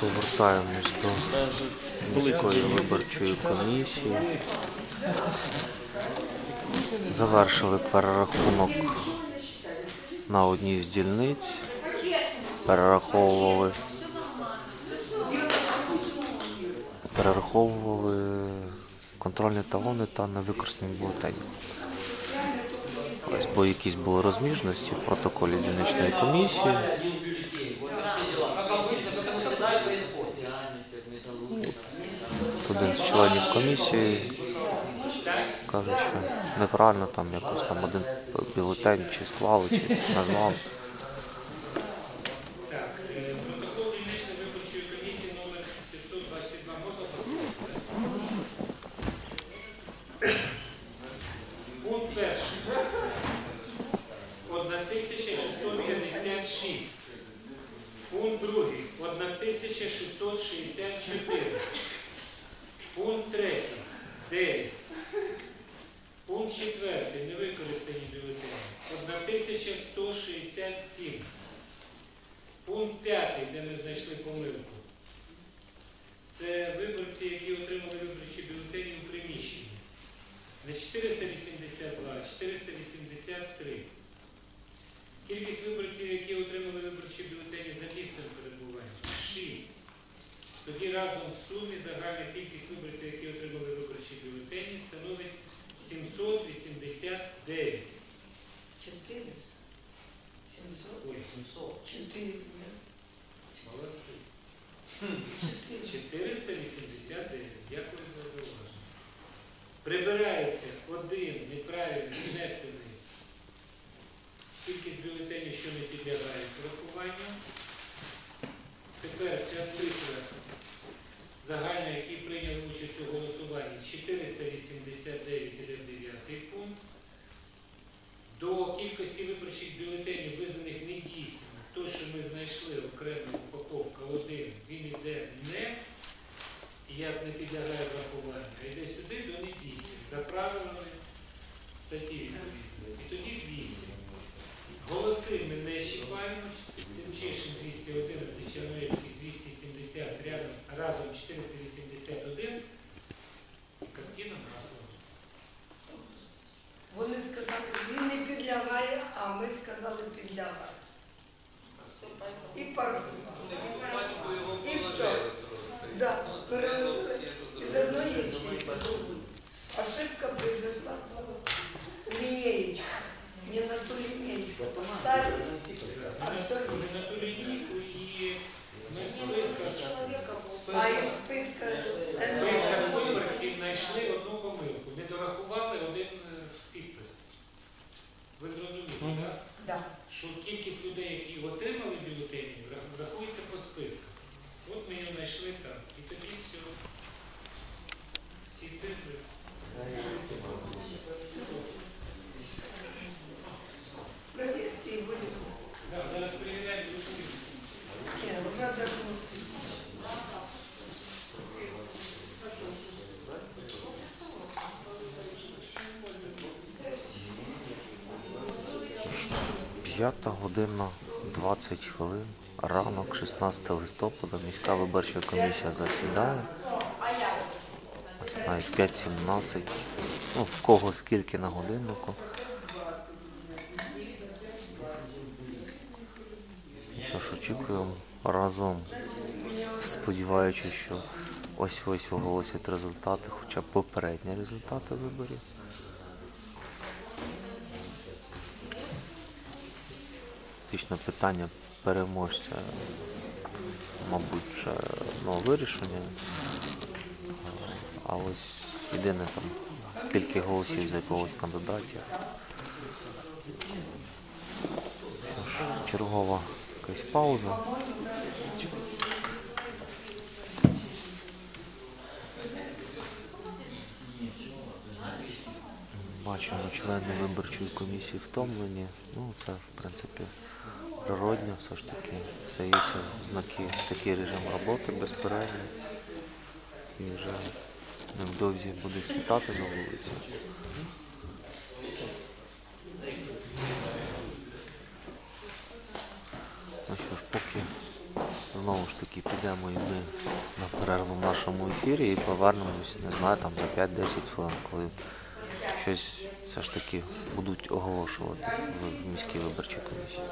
Повертаємось до міської виборчої комісії. Завершили перерахунок на одній з дільниць. Перераховували. Перераховували контрольні талони та невикористані бюлетені. Ось, бо якісь були розміжності в протоколі дільничної комісії. Один з членів комісії каже, що неправильно там якось там один бюлетень чи склали, чи назвали. Так, протокол дільничної комісії номер 522 можна послухати? Пункт перший. 1656. Пункт другий. 1664. Пункт третій. 9. Пункт четвертий. Невикористані бюлетені. 1167. Пункт 5, де ми знайшли помилку. Це виборці, які отримали виборчі бюлетені у приміщенні. Не 482, а 483. Кількість виборців, які отримали виборчі бюлетені за місцем перебування 6. Тоді разом в сумі загальна кількість виборців, які отримали виборчі бюлетені, становить 789. Чотири? Сімсот? Ой, 700. Чотири. Молодці. Чотири. 489. Дякую за зауваження. Прибирається один неправильно внесений кількість бюлетенів, що не підлягають врахуванню. Тепер ця цифра загальна, які прийняли участь у голосуванні, 489 іде в 9 пункт. До кількості виборчих бюлетенів, визнаних недійсними, то, що ми знайшли окрема упаковка 1, він йде не як не підлягає врахуванню, а йде сюди до недійсних, за правилами статті. І тоді 8. Голоси ми не чіпаємо, Семчишин 211, Черновецький 270, рядом, разом 481. І картина масова. Вони сказали, він не підлягає, а ми сказали підлягає. І порахували. І все. Да, перевели з одної ячейки в другу. Ошибка произошла в линеечку. Не на ту линеечку поставили. А все Ми на ту лінійку і ми в списках, А із списка в списках виборців знайшли одну помилку. Не дорахували один е, підпис. Ви зрозуміли, так? Мгм. да. що кількість людей, які отримали бюлетені, вра- врахується по списках. От знайшли там. І тоді все. Всі цифри. Проверьте и будем. Да, зараз перевіряємо документи. Не, уже дождался. П'ята година 20 хвилин. Ранок, 16 листопада, міська виборча комісія засідає. Ось навіть 5.17. Ну, в кого скільки на годиннику. Що ж, очікуємо разом, сподіваючись, що ось ось оголосять результати, хоча б попередні результати виборів. Фактично питання переможця, мабуть, ну, вирішення. А ось єдине там, скільки голосів за якогось кандидатів. Чергова якась пауза. Бачимо, члени виборчої комісії втомлені. Ну, це, в принципі, природньо, все ж таки. Даються знаки, такий режим роботи безперервний. І вже невдовзі буде світати на вулиці. Ну що ж, поки знову ж таки підемо і ми на перерву в нашому ефірі і повернемось, не знаю, там за 5-10 хвилин, коли щось все ж таки будуть оголошувати в міській виборчій комісії.